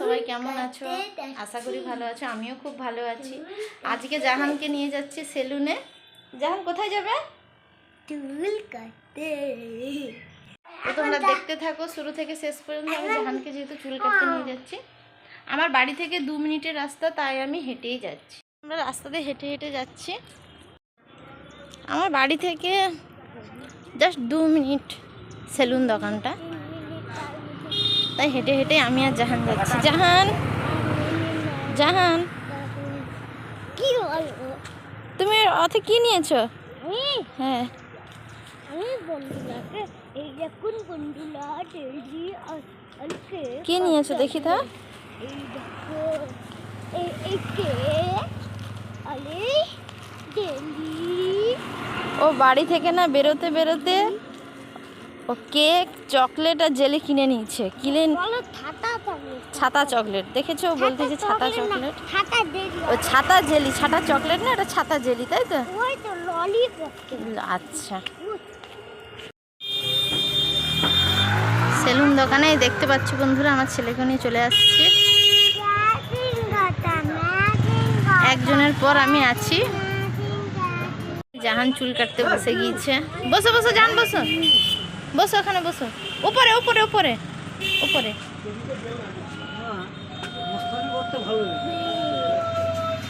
সবাই কেমন আছো? আশা করি ভালো আছো আমিও খুব ভালো আছি। আজকে জাহানকে নিয়ে যাচ্ছি সেলুনে। জাহান কোথায় যাবে? চুল কাটতে। তো তোমরা দেখতে থাকো শুরু থেকে শেষ পর্যন্ত আমি জাহানকে যেহেতু চুল কাটতে নিয়ে যাচ্ছি। আমার বাড়ি থেকে দু মিনিটের রাস্তা তাই আমি হেঁটেই যাচ্ছি। আমরা রাস্তা দিয়ে হেঁটে হেঁটে যাচ্ছি। আমার বাড়ি থেকে জাস্ট দু মিনিট সেলুন দোকানটা। তাই হেঁটে হেঁটে আমি আর জাহান যাচ্ছি। জাহান! জাহান! কি তুমি অথে কি নিয়েছো? হ্যাঁ। কি নিয়েছো দেখি তো। ও বাড়ি থেকে না বেরোতে বেরোতে ও কেক চকলেট আর জেলি কিনে নিয়েছে। কিনে ছাতা চকলেট। দেখেছ? ও বলতেছে ছাতা চকলেট ও ছাতা জেলি ছাতা চকলেট না? এটা ছাতা জেলি তাই তো? ওই তো ললিপপ আচ্ছা। সেলুন দোকানে দেখতে পাচ্ছি বন্ধুরা আমার ছেলেকে নিয়ে চলে আসছি। একজনের পর আমি আছি। জাহান চুল কাটতে বসে গিয়েছে। বসো বসো জান বসো। বসো ওখানে বসো। উপরে উপরে উপরে। উপরে।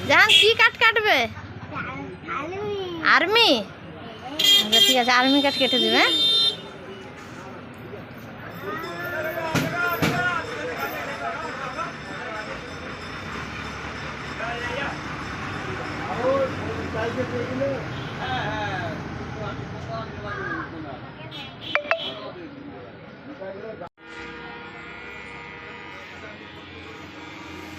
জাহান, কি কাট কাটবে? আর্মি? আচ্ছা ঠিক আছে, আর্মি কাট কেটে দেবে হ্যাঁ?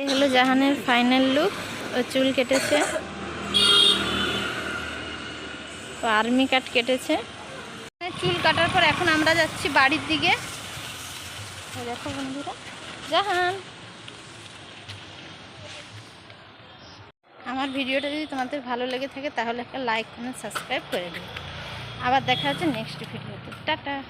এই হলো জাহানের ফাইনাল লুক, ও চুল কেটেছে। আর্মি কাট কেটেছে। চুল কাটার পর এখন আমরা যাচ্ছি বাড়ির দিকে। দেখো বন্ধুরা, জাহান। আমার ভিডিওটা যদি তোমাদের ভালো লেগে থাকে, তাহলে একটা লাইক কমেন্ট সাবস্ক্রাইব করে দিও। আবার দেখা হচ্ছে নেক্সট ভিডিওতে Ta-ta.